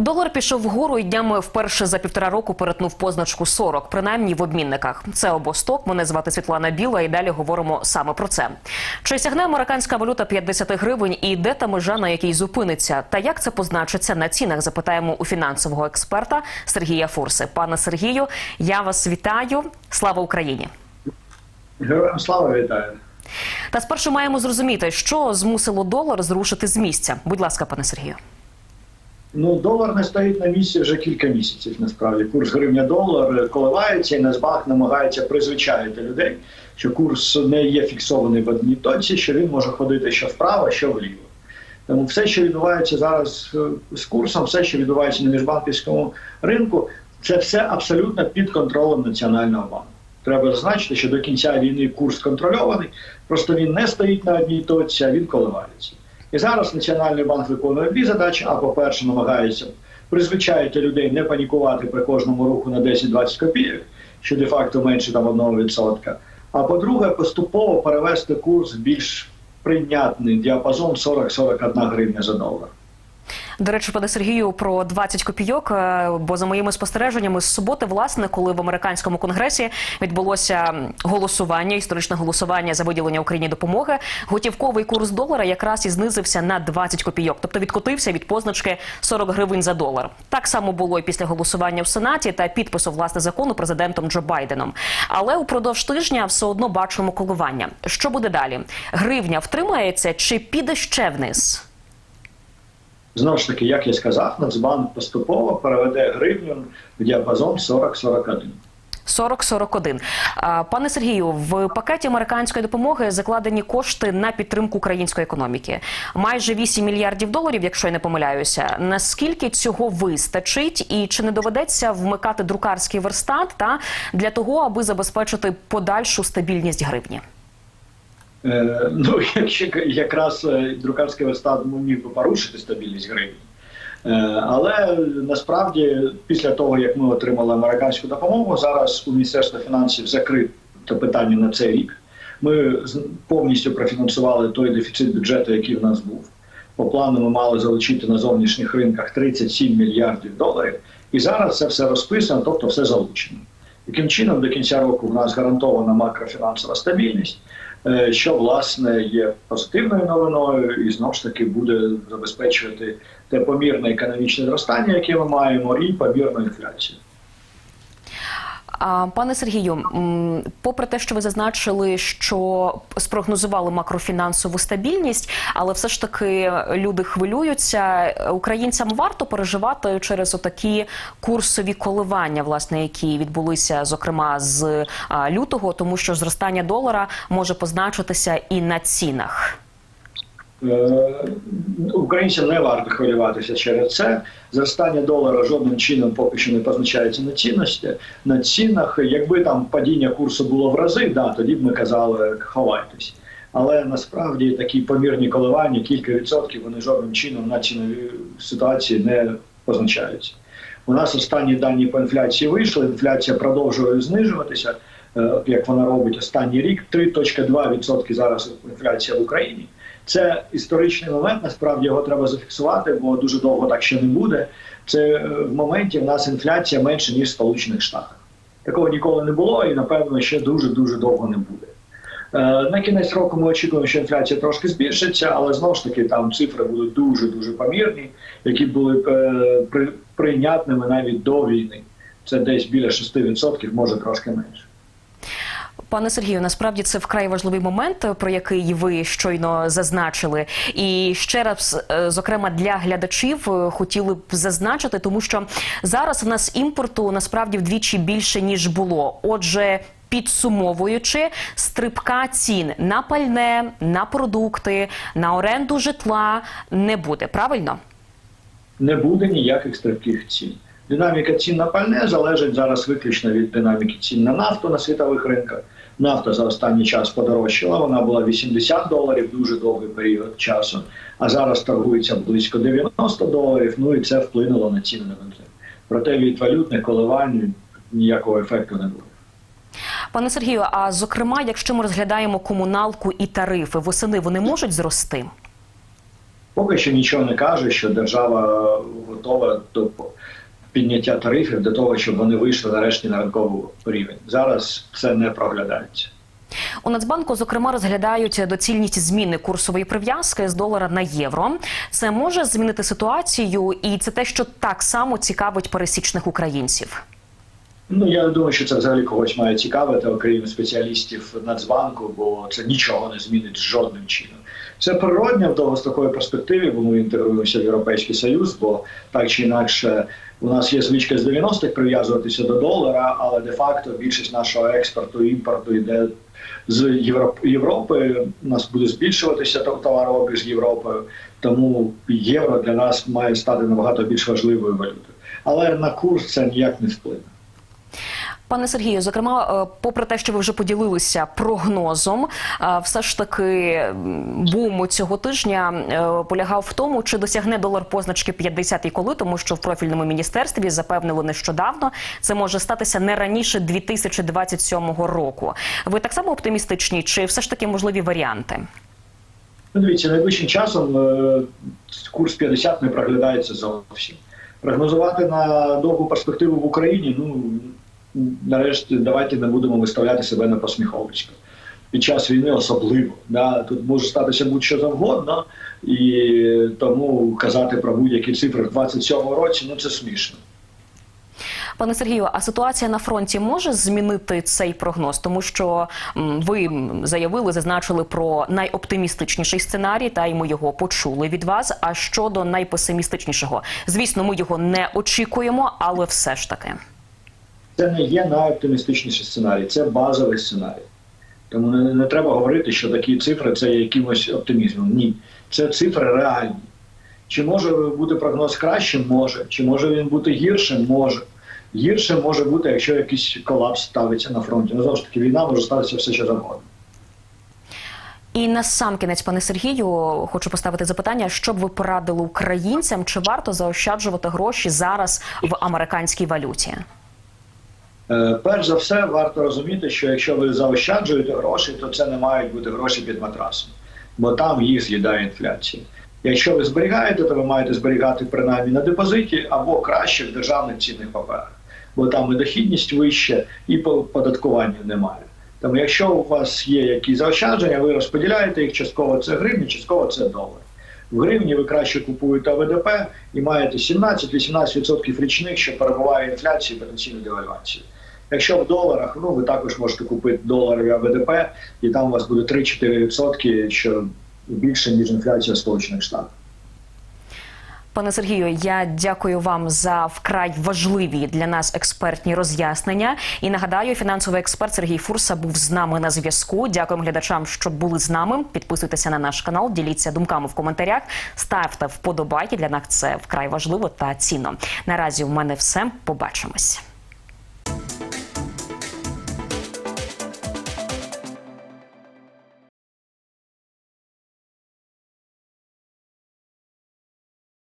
Долар пішов вгору і днями вперше за півтора року перетнув позначку 40, принаймні в обмінниках. Це обосток. Мене звати Світлана Біла, і далі говоримо саме про це. Чи сягне американська валюта 50 гривень і де та межа, на якій зупиниться? Та як це позначиться на цінах? Запитаємо у фінансового експерта Сергія Фурси. Пане Сергію, я вас вітаю. Слава Україні! Героям слава вітаю. Та спершу маємо зрозуміти, що змусило долар зрушити з місця. Будь ласка, пане Сергію. Ну, долар не стоїть на місці вже кілька місяців. Насправді курс гривня долар коливається, і Нацбанк намагається призвичаїти людей, що курс не є фіксований в одній точці, що він може ходити що вправо, що вліво. Тому все, що відбувається зараз е, з курсом, все, що відбувається на міжбанківському ринку, це все абсолютно під контролем Національного банку. Треба зазначити, що до кінця війни курс контрольований, просто він не стоїть на одній точці, а він коливається. І зараз Національний банк виконує дві задачі: а по-перше, намагається призвичаїти людей не панікувати при кожному руху на 10-20 копійок, що де-факто менше там 1%. А по-друге, поступово перевести курс в більш прийнятний діапазон 40-41 гривня за долар. До речі, пане Сергію, про 20 копійок. е, Бо за моїми спостереженнями з суботи, власне, коли в американському конгресі відбулося голосування, історичне голосування за виділення Україні допомоги, готівковий курс долара якраз і знизився на 20 копійок, тобто відкотився від позначки 40 гривень за долар. Так само було і після голосування в сенаті та підпису власне закону президентом Джо Байденом. Але упродовж тижня все одно бачимо коливання. Що буде далі? Гривня втримається чи піде ще вниз? Знову ж таки, як я сказав, Нацбанк поступово переведе гривню в діапазон 40-41. 40-41. А, Пане Сергію, в пакеті американської допомоги закладені кошти на підтримку української економіки. Майже 8 мільярдів доларів, якщо я не помиляюся. Наскільки цього вистачить, і чи не доведеться вмикати друкарський верстат та для того, аби забезпечити подальшу стабільність гривні? Е, ну, якщо якраз е, друкарський верстат міг би порушити стабільність гривні. Е, але насправді, після того, як ми отримали американську допомогу, зараз у Міністерства фінансів закрите питання на цей рік. Ми повністю профінансували той дефіцит бюджету, який в нас був. По плану ми мали залучити на зовнішніх ринках 37 мільярдів доларів. І зараз це все розписано, тобто все залучено. Таким чином, до кінця року в нас гарантована макрофінансова стабільність, е, що власне є позитивною новиною, і знову ж таки буде забезпечувати те помірне економічне зростання, яке ми маємо, і помірну інфляцію. Пане Сергію, попри те, що ви зазначили, що спрогнозували макрофінансову стабільність, але все ж таки люди хвилюються. Українцям варто переживати через отакі курсові коливання, власне, які відбулися зокрема з лютого, тому що зростання долара може позначитися і на цінах. Е, Українцям не варто хвилюватися через це. Зростання долара жодним чином поки що не позначається на цінності на цінах. Якби там падіння курсу було в рази, да тоді б ми казали ховайтесь. Але насправді такі помірні коливання, кілька відсотків, вони жодним чином на ціновій ситуації не позначаються. У нас останні дані по інфляції вийшли. Інфляція продовжує знижуватися, як вона робить останній рік. 3,2% зараз інфляція в Україні. Це історичний момент. Насправді його треба зафіксувати, бо дуже довго так ще не буде. Це е, в моменті в нас інфляція менше ніж в Сполучених Штатах. Такого ніколи не було, і напевно ще дуже дуже довго не буде. Е, На кінець року ми очікуємо, що інфляція трошки збільшиться, але знову ж таки там цифри будуть дуже дуже помірні, які були е, при- прийнятними навіть до війни. Це десь біля 6%, може трошки менше. Пане Сергію, насправді це вкрай важливий момент, про який ви щойно зазначили. І ще раз, е, зокрема, для глядачів е, хотіли б зазначити, тому що зараз в нас імпорту насправді вдвічі більше ніж було. Отже. Підсумовуючи стрибка цін на пальне, на продукти, на оренду житла не буде. Правильно? не буде ніяких стрибких цін. Динаміка цін на пальне залежить зараз виключно від динаміки цін на нафту на світових ринках. Нафта за останній час подорожчала. Вона була 80 доларів дуже довгий період часу, а зараз торгується близько 90 доларів. Ну і це вплинуло на ціни на бензин. Проте від валютних коливань ніякого ефекту не буде. Пане Сергію, а зокрема, якщо ми розглядаємо комуналку і тарифи, восени вони можуть зрости? Поки що нічого не каже, що держава готова до підняття тарифів до того, щоб вони вийшли нарешті на ринковий рівень. Зараз це не проглядається. У Нацбанку, зокрема, розглядають доцільність зміни курсової прив'язки з долара на євро. Це може змінити ситуацію, і це те, що так само цікавить пересічних українців. Ну я думаю, що це взагалі когось має цікавити, окрім спеціалістів Нацбанку, бо це нічого не змінить жодним чином. Це природньо в довгостроковій перспективі, бо ми інтегруємося в Європейський Союз, бо так чи інакше у нас є звичка з 90-х прив'язуватися до долара, але де-факто більшість нашого експорту імпорту йде з Європ- Європи. У нас буде збільшуватися тов- товарообіг з Європою, тому євро для нас має стати набагато більш важливою валютою. Але на курс це ніяк не вплине. Пане Сергію, зокрема, е, попри те, що ви вже поділилися прогнозом, е, все ж таки бум цього тижня е, полягав в тому, чи досягне долар позначки 50 і коли, тому що в профільному міністерстві запевнили нещодавно, це може статися не раніше 2027 року. Ви так само оптимістичні, чи все ж таки можливі варіанти? Дивіться, найближчим часом курс 50 не проглядається зовсім. Прогнозувати на довгу перспективу в Україні, ну нарешті, давайте не будемо виставляти себе на посміховисько. Під час війни особливо. Да? Тут може статися будь-що завгодно, і тому казати про будь-які цифри в 27-му році ну це смішно. Пане Сергію, а ситуація на фронті може змінити цей прогноз, тому що ви заявили, зазначили про найоптимістичніший сценарій, та й ми його почули від вас. А щодо найпесимістичнішого, звісно, ми його не очікуємо, але все ж таки. Це не є найоптимістичніший сценарій, це базовий сценарій. Тому не, не треба говорити, що такі цифри це є якимось оптимізмом. Ні, це цифри реальні. Чи може бути прогноз кращим? Може. Чи може він бути гіршим? Може. Гірше може бути, якщо якийсь колапс ставиться на фронті. Ну, знову ж таки, війна може статися все що завгодно. І на сам кінець, пане Сергію, хочу поставити запитання: що б ви порадили українцям, чи варто заощаджувати гроші зараз в американській валюті? Е, Перш за все, варто розуміти, що якщо ви заощаджуєте гроші, то це не мають бути гроші під матрасом, бо там їх з'їдає інфляція. Якщо ви зберігаєте, то ви маєте зберігати принаймні на депозиті або краще в державних цінних паперах, бо там і дохідність вища, і по- податкування немає. Тому, якщо у вас є якісь заощадження, ви розподіляєте їх частково це гривні, частково це долар. В гривні ви краще купуєте ВДП і маєте 17-18% річних, що перебуває інфляції потенційної девальвації. Якщо в доларах, ну ви також можете купити доларові АВДП, і там у вас буде 3-4%, що більше ніж інфляція Сполучених Штатів. Пане Сергію, я дякую вам за вкрай важливі для нас експертні роз'яснення. І нагадаю, фінансовий експерт Сергій Фурса був з нами на зв'язку. Дякуємо глядачам, що були з нами. Підписуйтеся на наш канал, діліться думками в коментарях, ставте вподобайки. Для нас це вкрай важливо та цінно. Наразі у мене все. Побачимось.